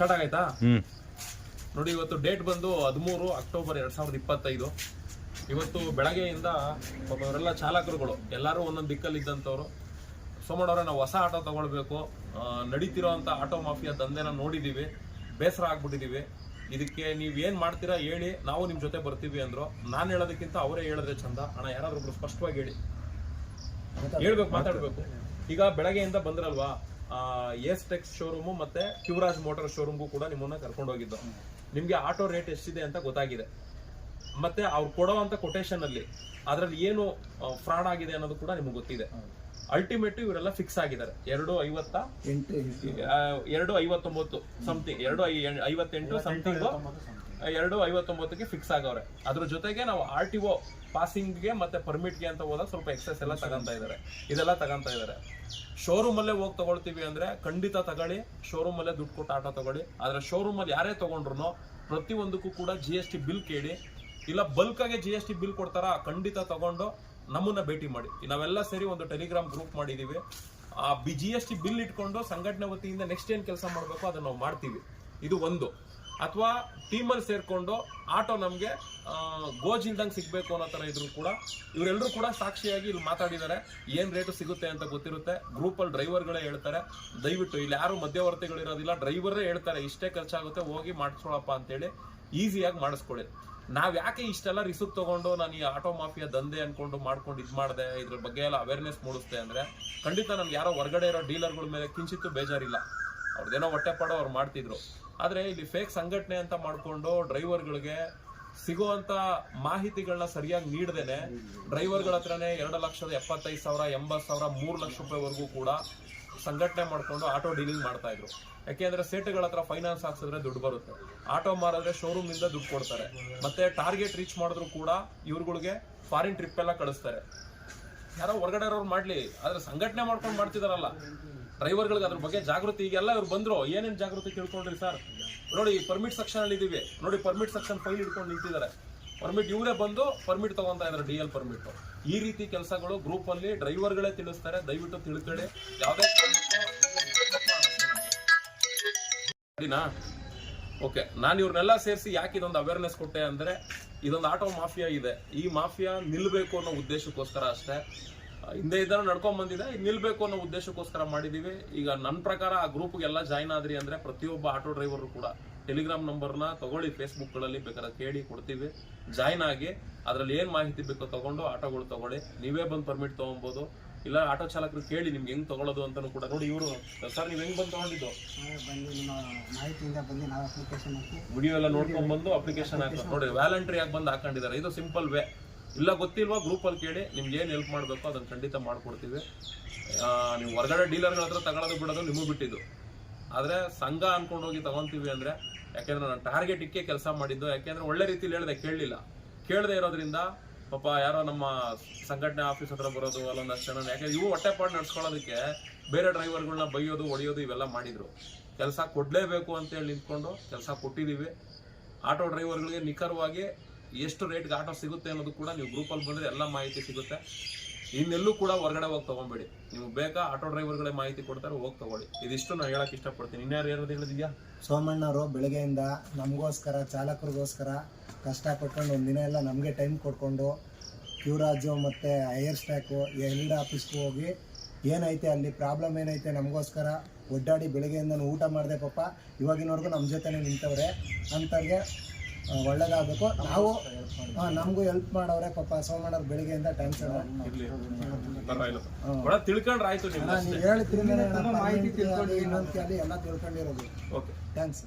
Start ಆಗೈತಾ ಹ್ಮ್. ನೋಡಿ ಇವತ್ತು ಡೇಟ್ ಬಂದು ಹದಿಮೂರು ಅಕ್ಟೋಬರ್ ಎರಡ್ ಸಾವಿರದ ಇಪ್ಪತ್ತೈದು. ಇವತ್ತು ಬೆಳಗ್ಗೆಯಿಂದ ಒಬ್ಬರೆಲ್ಲ ಅವರೆಲ್ಲ ಚಾಲಕರುಗಳು ಎಲ್ಲರೂ ಒಂದೊಂದು ದಿಕ್ಕಲ್ಲಿ ಇದ್ದಂಥವ್ರು ಸೋಮಣ್ಣವ್ರೆ ನಾವು ಹೊಸ ಆಟೋ ತಗೊಳ್ಬೇಕು. ನಡೀತಿರೋ ಅಂತ ಆಟೋ ಮಾಫಿಯಾ ದಂಧೆನ ನೋಡಿದ್ದೀವಿ ಬೇಸರ ಆಗ್ಬಿಟ್ಟಿದೀವಿ. ಇದಕ್ಕೆ ನೀವು ಏನು ಮಾಡ್ತೀರಾ ಹೇಳಿ ನಾವು ನಿಮ್ಮ ಜೊತೆ ಬರ್ತೀವಿ ಅಂದ್ರು. ನಾನು ಹೇಳೋದಕ್ಕಿಂತ ಅವರೇ ಹೇಳಿದ್ರೆ ಚಂದ. ಅಣ್ಣ ಯಾರಾದ್ರೂ ಸ್ಪಷ್ಟವಾಗಿ ಹೇಳಿ. ಹೇಳ್ಬೇಕು ಮಾತಾಡ್ಬೇಕು. ಈಗ ಬೆಳಗ್ಗೆಯಿಂದ ಬಂದ್ರಲ್ವಾ? ಎಸ್ ಟೆಕ್ಸ್ ಶೋರೂಮ್ ಮತ್ತೆ ಶಿವರಾಜ್ ಮೋಟಾರ್ ಶೋರೂಮ್ಗೂ ಕೂಡ ನಿಮ್ಮನ್ನ ಕರ್ಕೊಂಡು ಹೋಗಿದ್ದು ನಿಮ್ಗೆ ಆಟೋ ರೇಟ್ ಎಷ್ಟಿದೆ ಅಂತ ಗೊತ್ತಾಗಿದೆ. ಮತ್ತೆ ಅವ್ರು ಕೊಡುವಂತ ಕೊಟೇಶನ್ ಅಲ್ಲಿ ಅದ್ರಲ್ಲಿ ಏನು ಫ್ರಾಡ್ ಆಗಿದೆ ಅನ್ನೋದು ಕೂಡ ನಿಮ್ಗೆ ಗೊತ್ತಿದೆ. ಅಲ್ಟಿಮೇಟ್ ಇವರೆಲ್ಲ ಫಿಕ್ಸ್ ಆಗಿದ್ದಾರೆ. ಎರಡು ಐವತ್ತ ಎರಡು ಐವತ್ತೊಂಬತ್ತು ಸಮಥಿಂಗ್ ಎರಡು ಐವತ್ತೆಂಟು ಸಮಥಿಂಗ್ ಎರಡು ಐವತ್ತೊಂಬತ್ತಕ್ಕೆ ಫಿಕ್ಸ್ ಆಗವ್ರೆ. ಅದ್ರ ಜೊತೆಗೆ ನಾವು ಆರ್ ಟಿ ಒ ಪಾಸಿಂಗ್ಗೆ ಮತ್ತೆ ಪರ್ಮಿಟ್ಗೆ ಅಂತ ಹೋದಾಗ ಸ್ವಲ್ಪ ಎಕ್ಸಸ್ ಎಲ್ಲ ತಗೊಂತ ಇದ್ದಾರೆ. ಇದೆಲ್ಲ ತಗೊಂತ ಇದ್ದಾರೆ. ಶೋರೂಮ್ ಅಲ್ಲೇ ಹೋಗಿ ತಗೊಳ್ತೀವಿ ಅಂದ್ರೆ ಖಂಡಿತ ತಗೊಳ್ಳಿ. ಶೋರೂಮ್ ಅಲ್ಲೇ ದುಡ್ಡು ಕೊಟ್ಟು ಆಟೋ ತಗೊಳ್ಳಿ. ಆದ್ರೆ ಶೋರೂಮ್ ಅಲ್ಲಿ ಯಾರೇ ತಗೊಂಡ್ರು ಪ್ರತಿಯೊಂದಕ್ಕೂ ಕೂಡ ಜಿ ಎಸ್ ಟಿ ಬಿಲ್ ಕೇಳಿ. ಇಲ್ಲ ಬಲ್ಕ್ ಆಗಿ ಜಿ ಎಸ್ ಟಿ ಬಿಲ್ ಕೊಡ್ತಾರ, ಖಂಡಿತ ತಗೊಂಡು ನಮ್ಮನ್ನ ಭೇಟಿ ಮಾಡಿ. ನಾವೆಲ್ಲ ಸೇರಿ ಒಂದು ಟೆಲಿಗ್ರಾಮ್ ಗ್ರೂಪ್ ಮಾಡಿದೀವಿ. ಆ B G S T bill ಇಟ್ಕೊಂಡು ಸಂಘಟನೆ ವತಿಯಿಂದ ನೆಕ್ಸ್ಟ್ ಏನ್ ಕೆಲಸ ಮಾಡಬೇಕು ಅದನ್ನ ನಾವು ಮಾಡ್ತೀವಿ. ಇದು ಒಂದು. ಅಥವಾ ಟೀಮಲ್ಲಿ ಸೇರಿಕೊಂಡು ಆಟೋ ನಮಗೆ ಗೋಜಿಲ್ದಂಗೆ ಸಿಗಬೇಕು ಅನ್ನೋ ಥರ ಇದ್ರು ಕೂಡ ಇವರೆಲ್ಲರೂ ಕೂಡ ಸಾಕ್ಷಿಯಾಗಿ ಇಲ್ಲಿ ಮಾತಾಡಿದ್ದಾರೆ. ಏನು ರೇಟು ಸಿಗುತ್ತೆ ಅಂತ ಗೊತ್ತಿರುತ್ತೆ. ಗ್ರೂಪಲ್ಲಿ ಡ್ರೈವರ್ಗಳೇ ಹೇಳ್ತಾರೆ. ದಯವಿಟ್ಟು ಇಲ್ಲಿ ಯಾರು ಮಧ್ಯವರ್ತಿಗಳು ಇರೋದಿಲ್ಲ ಡ್ರೈವರೇ ಹೇಳ್ತಾರೆ, ಇಷ್ಟೇ ಖರ್ಚಾಗುತ್ತೆ, ಹೋಗಿ ಮಾಡಿಸ್ಕೊಳಪ್ಪ ಅಂತೇಳಿ ಈಸಿಯಾಗಿ ಮಾಡಿಸ್ಕೊಳ್ಳಿ. ನಾವು ಯಾಕೆ ಇಷ್ಟೆಲ್ಲ ರಿಸ್ಕ್ ತಗೊಂಡು ನಾನು ಈ ಆಟೋ ಮಾಫಿಯಾ ದಂಧೆ ಅನ್ಕೊಂಡು ಮಾಡ್ಕೊಂಡು ಇದು ಮಾಡಿದೆ, ಇದ್ರ ಬಗ್ಗೆ ಎಲ್ಲ ಅವೇರ್ನೆಸ್ ಮೂಡಿಸ್ದೆ ಅಂದರೆ ಖಂಡಿತ ನಮ್ಗೆ ಯಾರೋ ಹೊರಗಡೆ ಇರೋ ಡೀಲರ್ಗಳ ಮೇಲೆ ಕಿಂಚಿತ್ತು ಬೇಜಾರಿಲ್ಲ. ಅವ್ರದ್ದೇನೋ ಹೊಟ್ಟೆ ಪಾಡೋ ಅವ್ರು ಮಾಡ್ತಿದ್ರು. ಆದ್ರೆ ಇಲ್ಲಿ ಫೇಕ್ ಸಂಘಟನೆ ಅಂತ ಮಾಡ್ಕೊಂಡು ಡ್ರೈವರ್ಗಳಿಗೆ ಸಿಗುವಂತ ಮಾಹಿತಿಗಳನ್ನ ಸರಿಯಾಗಿ ನೀಡದೇನೆ ಡ್ರೈವರ್ಗಳ ಹತ್ರನೇ ಎರಡು ಲಕ್ಷದ ಎಪ್ಪತ್ತೈದು ಸಾವಿರ, ಎಂಬತ್ತು ಸಾವಿರ, ಮೂರು ಲಕ್ಷ ರೂಪಾಯಿವರೆಗೂ ಕೂಡ ಸಂಘಟನೆ ಮಾಡ್ಕೊಂಡು ಆಟೋ ಡೀಲಿಂಗ್ ಮಾಡ್ತಾ ಇದ್ರು. ಯಾಕೆಂದ್ರೆ ಸೇಟುಗಳ ಹತ್ರ ಫೈನಾನ್ಸ್ ಹಾಕ್ಸಿದ್ರೆ ದುಡ್ಡು ಬರುತ್ತೆ. ಆಟೋ ಮಾರಿದ್ರೆ ಶೋರೂಮ್ ಇಂದ ದುಡ್ಡು ಕೊಡ್ತಾರೆ. ಮತ್ತೆ ಟಾರ್ಗೆಟ್ ರೀಚ್ ಮಾಡಿದ್ರು ಕೂಡ ಇವ್ರುಗಳಿಗೆ ಫಾರಿನ್ ಟ್ರಿಪ್ ಎಲ್ಲ ಕಳಿಸ್ತಾರೆ. ಯಾರೋ ಹೊರಗಡೆ ಇರೋರು ಮಾಡ್ಲಿ, ಆದ್ರೆ ಸಂಘಟನೆ ಮಾಡ್ಕೊಂಡು ಮಾಡ್ತಿದಾರಲ್ಲ. ಡ್ರೈವರ್ಗಳಿಗೆ ಅದ್ರ ಬಗ್ಗೆ ಜಾಗೃತಿ, ಈಗೆಲ್ಲ ಇವ್ರು ಬಂದ್ರು, ಏನೇನು ಜಾಗೃತಿ ತಿಳ್ಕೊಂಡ್ರಿ ಸರ್? ನೋಡಿ ಪರ್ಮಿಟ್ ಸೆಕ್ಷನ್ ಅಲ್ಲಿ ಇದೀವಿ. ನೋಡಿ ಪರ್ಮಿಟ್ ಸೆಕ್ಷನ್ ಫೈಲ್ ಹಿಡ್ಕೊಂಡು ನಿಂತಿದ್ದಾರೆ. ಪರ್ಮಿಟ್ ಇವರೇ ಬಂದು ಪರ್ಮಿಟ್ ತಗೊಂತ ಇದ್ದಾರೆ ಡಿ ಎಲ್ ಪರ್ಮಿಟ್ ಈ ರೀತಿ ಕೆಲಸಗಳು ಗ್ರೂಪ್ ಅಲ್ಲಿ ಡ್ರೈವರ್ಗಳೇ ತಿಳಿಸ್ತಾರೆ. ದಯವಿಟ್ಟು ತಿಳ್ಕೊಳ್ಳಿ. ಯಾವುದೇ ಓಕೆ ನಾನು ಇವ್ರನ್ನೆಲ್ಲ ಸೇರಿಸಿ ಯಾಕೆ ಇದೊಂದು ಅವೇರ್ನೆಸ್ ಕೊಟ್ಟೆ ಅಂದ್ರೆ, ಇದೊಂದು ಆಟೋ ಮಾಫಿಯಾ ಇದೆ. ಈ ಮಾಫಿಯಾ ನಿಲ್ಲಬೇಕು ಅನ್ನೋ ಉದ್ದೇಶಕ್ಕೋಸ್ಕರ ಅಷ್ಟೇ. ಹಿಂದೆ ಇದ್ದಾರ ನಡ್ಕೊಂಡ್ ಬಂದಿದೆ. ಇದು ನಿಲ್ಬೇಕು ಅನ್ನೋ ಉದ್ದೇಶಕ್ಕೋಸ್ಕರ ಮಾಡಿದೀವಿ. ಈಗ ನನ್ನ ಪ್ರಕಾರ ಆ ಗ್ರೂಪ್ಗೆಲ್ಲ ಜಾಯ್ನ್ ಆದ್ರಿ ಅಂದ್ರೆ ಪ್ರತಿಯೊಬ್ಬ ಆಟೋ ಡ್ರೈವರ್ ಕೂಡ ಟೆಲಿಗ್ರಾಮ್ ನಂಬರ್ನ ತಗೊಳ್ಳಿ ಫೇಸ್ಬುಕ್ಗಳಲ್ಲಿ ಬೇಕಾದ್ರೆ ಕೇಳಿ ಕೊಡ್ತೀವಿ. ಜಾಯ್ನ್ ಆಗಿ ಅದ್ರಲ್ಲಿ ಏನ್ ಮಾಹಿತಿ ಬೇಕೋ ತಗೊಂಡು ಆಟೋಗಳು ತಗೊಳ್ಳಿ. ನೀವೇ ಬಂದು ಪರ್ಮಿಟ್ ತೊಗೊಬೋದು ಇಲ್ಲ ಆಟೋ ಚಾಲಕರು ಕೇಳಿ ನಿಮ್ಗೆ ಹೆಂಗ್ ತಗೊಳ್ಳೋದು ಅಂತಾನು ಕೂಡ ನೋಡಿ ಇವರು. ಸರ್ ನೀವ್ ಹೆಂಗ್ ಬಂದು ತಗೊಂಡಿದ್ದು? ವಿಡಿಯೋ ಎಲ್ಲ ನೋಡ್ಕೊಂಡ್ ಬಂದು ಅಪ್ಲಿಕೇಶನ್ ಹಾಕಿ ನೋಡಿ ವ್ಯಾಲಂಟ್ರಿ ಆಗಿ ಬಂದು ಹಾಕೊಂಡಿದ್ದಾರೆ? ಇದು ಸಿಂಪಲ್ ವೇ ಇಲ್ಲ ಗೊತ್ತಿಲ್ವಾ ಗ್ರೂಪ್ ಅಲ್ಲಿ ಕೇಳಿ, ನಿಮ್ಗೆ ಏನು ಹೆಲ್ಪ್ ಮಾಡಬೇಕು ಅದನ್ನ ಖಂಡಿತ ಮಾಡ್ಕೊಡ್ತೀವಿ. ನೀವು ಹೊರಗಡೆ ಡೀಲರ್ಗಳ ಹತ್ರ ತಗೊಳ್ಳೋದು ಬಿಡೋದು ನಿಮಗೂ ಬಿಟ್ಟಿದ್ದು. ಆದ್ರೆ ಸಂಘ ಅನ್ಕೊಂಡು ಹೋಗಿ ತಗೊಂತೀವಿ ಅಂದ್ರೆ, ಯಾಕೆಂದ್ರೆ ನಾನು ಟಾರ್ಗೆಟ್ ಇಕ್ಕೇ ಕೆಲಸ ಮಾಡಿದ್ದು, ಯಾಕೆಂದ್ರೆ ಒಳ್ಳೆ ರೀತಿಲಿ ಹೇಳಿದೆ, ಕೇಳಲಿಲ್ಲ. ಕೇಳದೆ ಇರೋದ್ರಿಂದ, ಪಾಪ ಯಾರೋ ನಮ್ಮ ಸಂಘಟನೆ ಆಫೀಸ್ ಹತ್ರ ಬರೋದು, ಅಲ್ಲೊಂದಷ್ಟು ಜನ, ಯಾಕೆಂದ್ರೆ ಇವು ಹೊಟ್ಟೆಪಾಡು ನಡ್ಸ್ಕೊಳ್ಳೋದಕ್ಕೆ ಬೇರೆ ಡ್ರೈವರ್ಗಳನ್ನ ಬೈಯೋದು, ಹೊಡೆಯೋದು ಇವೆಲ್ಲ ಮಾಡಿದ್ರು. ಕೆಲಸ ಕೊಡ್ಲೇಬೇಕು ಅಂತ ಹೇಳಿ ನಿಂತ್ಕೊಂಡು ಕೆಲಸ ಕೊಟ್ಟಿದ್ದೀವಿ ಆಟೋ ಡ್ರೈವರ್ಗಳಿಗೆ ನಿಖರವಾಗಿ ಎಷ್ಟು ರೇಟ್ಗೆ ಆಟೋ ಸಿಗುತ್ತೆ ಅನ್ನೋದು ಕೂಡ ನೀವು ಗ್ರೂಪಲ್ಲಿ ಬಂದ್ರೆ ಎಲ್ಲ ಮಾಹಿತಿ ಸಿಗುತ್ತೆ. ಇನ್ನೆಲ್ಲೂ ಕೂಡ ಹೊರಗಡೆ ಹೋಗಿ ತಗೊಂಬೇಡಿ. ನೀವು ಬೇಕಾ ಆಟೋ ಡ್ರೈವರ್ಗಳೇ ಮಾಹಿತಿ ಕೊಡ್ತಾರೆ, ಹೋಗಿ ತಗೊಳ್ಳಿ. ಇದಿಷ್ಟು ನಾನು ಹೇಳಕ್ ಇಷ್ಟಪಡ್ತೀನಿ. ಇನ್ಯಾರು ಏನಾದ್ರು ಹೇಳಿದ್ಯಾ ಸೋಮಣ್ಣವರು ಬೆಳಗ್ಗೆಯಿಂದ ನಮಗೋಸ್ಕರ, ಚಾಲಕರಿಗೋಸ್ಕರ ಕಷ್ಟಪಟ್ಕೊಂಡು ಒಂದು ದಿನ ಎಲ್ಲ ನಮಗೆ ಟೈಮ್ ಕೊಟ್ಕೊಂಡು ಕ್ಯೂರಾಜು ಮತ್ತು ಹೈಯರ್ ಸ್ಟ್ಯಾಕು ಎರಡು ಆಫೀಸ್ಗೂ ಹೋಗಿ ಏನೈತೆ ಅಲ್ಲಿ ಪ್ರಾಬ್ಲಮ್ ಏನೈತೆ ನಮಗೋಸ್ಕರ ಒಡ್ಡಾಡಿ ಬೆಳಗ್ಗೆಯಿಂದ ಊಟ ಮಾಡಿದೆ ಪಾಪ. ಇವಾಗಿನವರೆಗೂ ನಮ್ಮ ಜೊತೆನೇ ನಿಂತವ್ರೆ. ಅಂಥವ್ರಿಗೆ ಒಳ್ಳೇದಾಗಬೇಕು. ನಾವು ನಮಗೂ ಹೆಲ್ಪ್ ಮಾಡೋರೆ ಪಾಪ ಸೋಮಣ್ಣವ್ರು ಬೆಳಿಗ್ಗೆಯಿಂದ ಟೈಮ್ ಒಳ ತಿಳ್ಕೊಂಡ್ರೆ ಆಯ್ತು ನೀವು ಹೇಳಿದ್ರಿಂದ ಇನ್ನೊಂದು ಕೇಳಿ ಎಲ್ಲ ತಿಳ್ಕೊಂಡಿರೋದು. Okay thanks